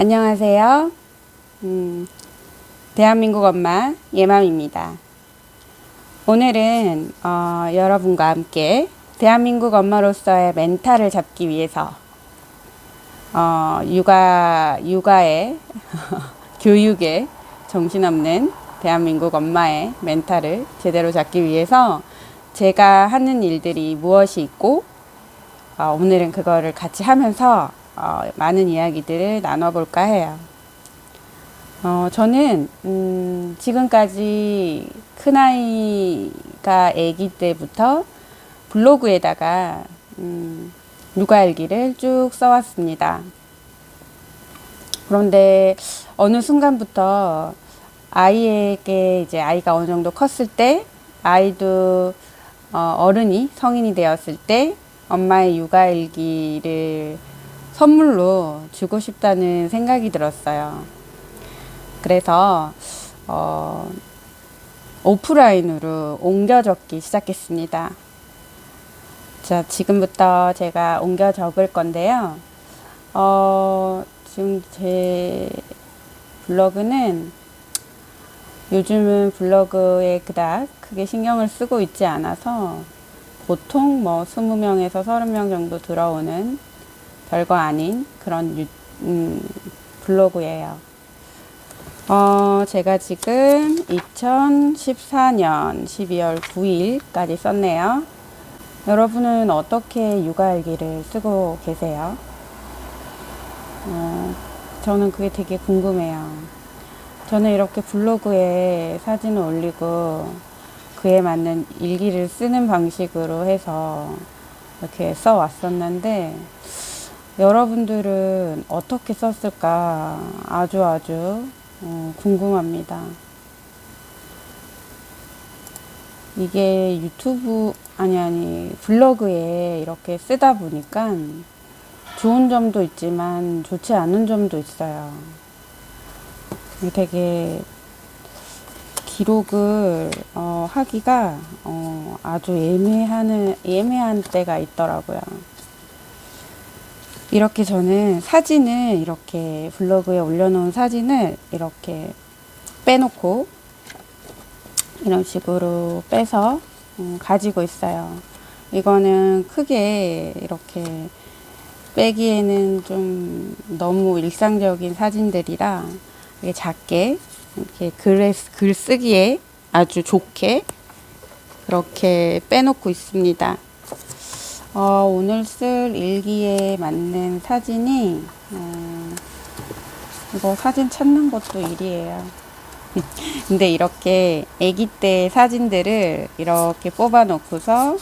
안녕하세요. 음, 대한민국 엄마 예맘입니다. 오늘은 어, 여러분과 함께 대한민국 엄마로서의 멘탈을 잡기 위해서 어, 육아 육아의 교육에 정신없는 대한민국 엄마의 멘탈을 제대로 잡기 위해서 제가 하는 일들이 무엇이 있고 어, 오늘은 그거를 같이 하면서 어, 많은 이야기들을 나눠볼까 해요. 어, 저는 음, 지금까지 큰아이가 아기 때부터 블로그에다가 음, 육아일기를 쭉 써왔습니다. 그런데 어느 순간부터 아이에게 이제 아이가 어느 정도 컸을 때 아이도 어, 어른이 성인이 되었을 때 엄마의 육아일기를 선물로 주고 싶다는 생각이 들었어요. 그래서 어, 오프라인으로 옮겨 적기 시작했습니다. 자, 지금부터 제가 옮겨 적을 건데요. 어, 지금 제 블로그는 요즘은 블로그에 그닥 크게 신경을 쓰고 있지 않아서 보통 뭐 20명에서 30명 정도 들어오는 별거 아닌 그런 유, 음, 블로그예요. 어, 제가 지금 2014년 12월 9일까지 썼네요. 여러분은 어떻게 육아일기를 쓰고 계세요? 어, 저는 그게 되게 궁금해요. 저는 이렇게 블로그에 사진을 올리고 그에 맞는 일기를 쓰는 방식으로 해서 이렇게 써 왔었는데 여러분들은 어떻게 썼을까 아주 아주 어, 궁금합니다. 이게 유튜브 아니 아니 블로그에 이렇게 쓰다 보니까 좋은 점도 있지만 좋지 않은 점도 있어요. 되게 기록을 어, 하기가 어, 아주 애매한 애매한 때가 있더라고요. 이렇게 저는 사진을 이렇게 블로그에 올려놓은 사진을 이렇게 빼놓고 이런 식으로 빼서 음, 가지고 있어요. 이거는 크게 이렇게 빼기에는 좀 너무 일상적인 사진들이라 이게 작게 이렇게 글, 글 쓰기에 아주 좋게 그렇게 빼놓고 있습니다. 어, 오늘 쓸 일기에 맞는 사진이 어, 이거 사진 찾는 것도 일이에요. 근데 이렇게 아기 때 사진들을 이렇게 뽑아 놓고서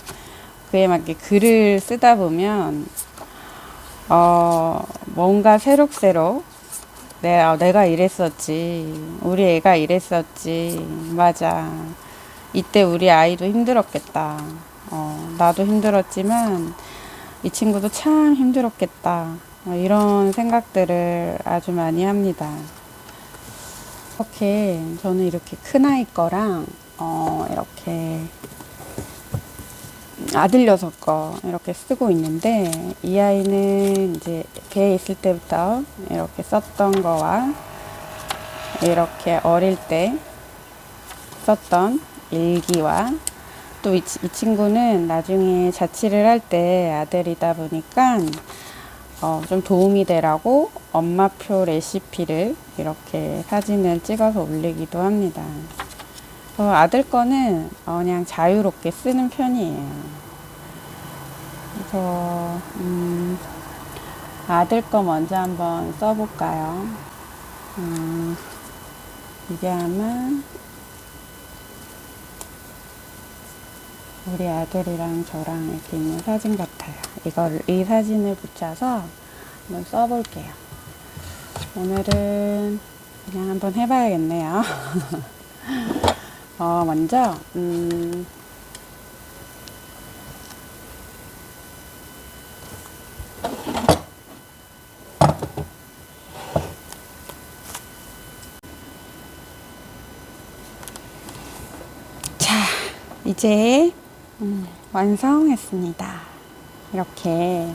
그에 맞게 글을 쓰다 보면 어, 뭔가 새록새록 내가, 내가 이랬었지. 우리 애가 이랬었지. 맞아. 이때 우리 아이도 힘들었겠다. 어, 나도 힘들었지만 이 친구도 참 힘들었겠다. 어, 이런 생각들을 아주 많이 합니다. 이렇게 저는 이렇게 큰아이 거랑 어, 이렇게 아들 녀석 거 이렇게 쓰고 있는데 이 아이는 이제 배에 있을 때부터 이렇게 썼던 거와 이렇게 어릴 때 썼던 일기와 또이 친구는 나중에 자취를 할 때 아들이다 보니까 어, 좀 도움이 되라고 엄마표 레시피를 이렇게 사진을 찍어서 올리기도 합니다. 어, 아들 거는 어, 그냥 자유롭게 쓰는 편이에요. 그래서 음, 아들 거 먼저 한번 써볼까요? 음, 이게 아마 우리 아들이랑 저랑 이렇게 있는 사진 같아요. 이걸 이 사진을 붙여서 한번 써볼게요. 오늘은 그냥 한번 해봐야겠네요. 어, 먼저 음, 자, 이제 음, 완성했습니다. 이렇게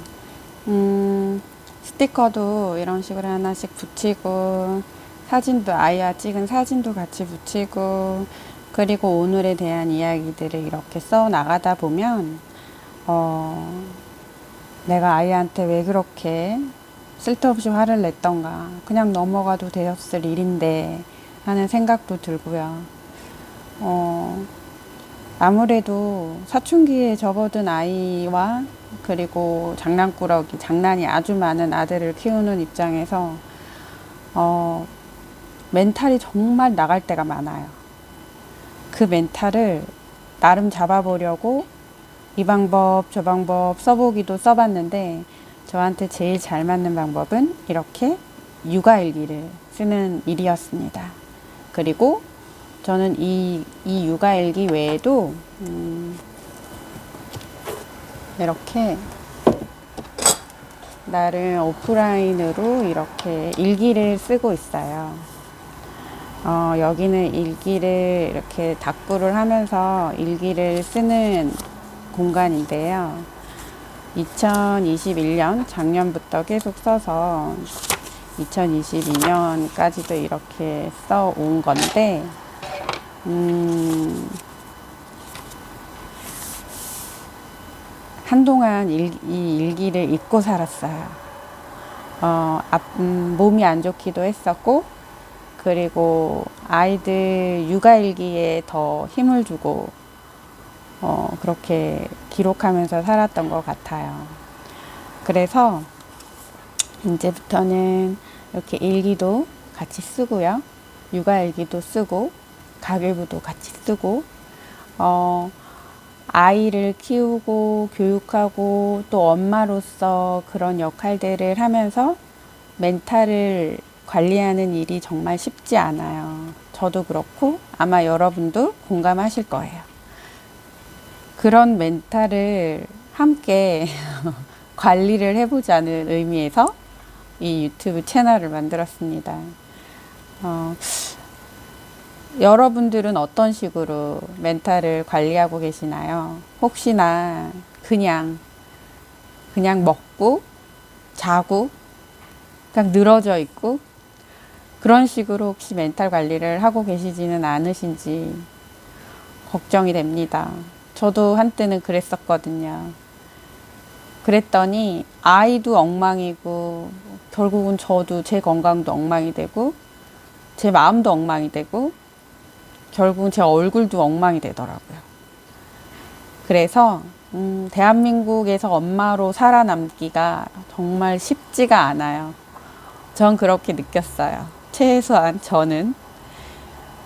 음, 스티커도 이런 식으로 하나씩 붙이고 사진도 아이와 찍은 사진도 같이 붙이고 그리고 오늘에 대한 이야기들을 이렇게 써 나가다 보면 어 내가 아이한테 왜 그렇게 쓸데없이 화를 냈던가 그냥 넘어가도 되었을 일인데 하는 생각도 들고요. 어 아무래도 사춘기에 접어든 아이와 그리고 장난꾸러기, 장난이 아주 많은 아들을 키우는 입장에서 어, 멘탈이 정말 나갈 때가 많아요. 그 멘탈을 나름 잡아보려고 이 방법, 저 방법 써보기도 써봤는데 저한테 제일 잘 맞는 방법은 이렇게 육아일기를 쓰는 일이었습니다. 그리고 저는 이, 이 육아일기 외에도 음, 이렇게 나를 오프라인으로 이렇게 일기를 쓰고 있어요. 어, 여기는 일기를 이렇게 답구를 하면서 일기를 쓰는 공간인데요. 2021년 작년부터 계속 써서 2022년까지도 이렇게 써 온 건데, 음, 한동안 일, 이 일기를 잊고 살았어요. 어, 앞, 음, 몸이 안 좋기도 했었고, 그리고 아이들 육아일기에 더 힘을 주고, 어, 그렇게 기록하면서 살았던 것 같아요. 그래서 이제부터는 이렇게 일기도 같이 쓰고요. 육아일기도 쓰고, 가계부도 같이 쓰고, 어, 아이를 키우고 교육하고 또 엄마로서 그런 역할들을 하면서 멘탈을 관리하는 일이 정말 쉽지 않아요. 저도 그렇고 아마 여러분도 공감하실 거예요. 그런 멘탈을 함께 관리를 해보자는 의미에서 이 유튜브 채널을 만들었습니다. 어, 여러분들은 어떤 식으로 멘탈을 관리하고 계시나요? 혹시나 그냥, 그냥 먹고, 자고, 그냥 늘어져 있고, 그런 식으로 혹시 멘탈 관리를 하고 계시지는 않으신지 걱정이 됩니다. 저도 한때는 그랬었거든요. 그랬더니 아이도 엉망이고, 결국은 저도 제 건강도 엉망이 되고, 제 마음도 엉망이 되고, 결국은 제 얼굴도 엉망이 되더라고요. 그래서 음, 대한민국에서 엄마로 살아남기가 정말 쉽지가 않아요. 전 그렇게 느꼈어요. 최소한 저는.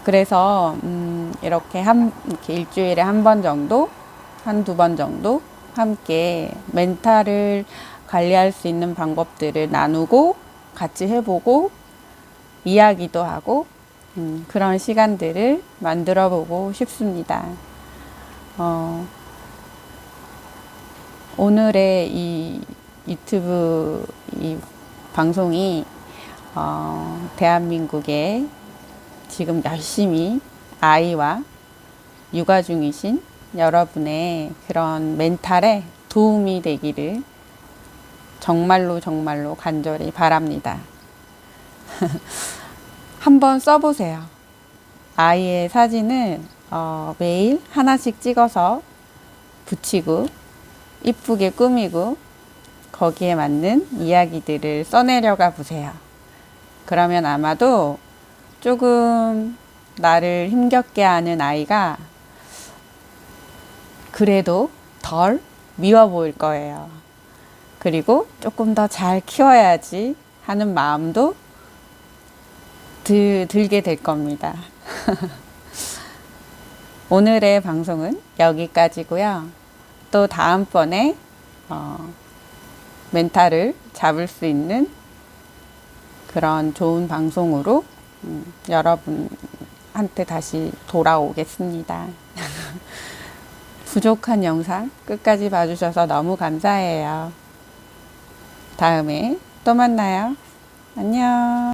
그래서 음, 이렇게 한 이렇게 일주일에 한 번 정도, 한 두 번 정도 함께 멘탈을 관리할 수 있는 방법들을 나누고 같이 해보고 이야기도 하고 음, 그런 시간들을 만들어 보고 싶습니다. 어, 오늘의 이 유튜브 이 방송이 어, 대한민국에 지금 열심히 아이와 육아 중이신 여러분의 그런 멘탈에 도움이 되기를 정말로 정말로 간절히 바랍니다. 한번 써보세요. 아이의 사진은 어, 매일 하나씩 찍어서 붙이고 이쁘게 꾸미고 거기에 맞는 이야기들을 써내려가 보세요. 그러면 아마도 조금 나를 힘겹게 하는 아이가 그래도 덜 미워 보일 거예요. 그리고 조금 더 잘 키워야지 하는 마음도 들, 들게 될 겁니다. 오늘의 방송은 여기까지고요. 또 다음번에 어, 멘탈을 잡을 수 있는 그런 좋은 방송으로 음, 여러분한테 다시 돌아오겠습니다. 부족한 영상 끝까지 봐주셔서 너무 감사해요. 다음에 또 만나요. 안녕.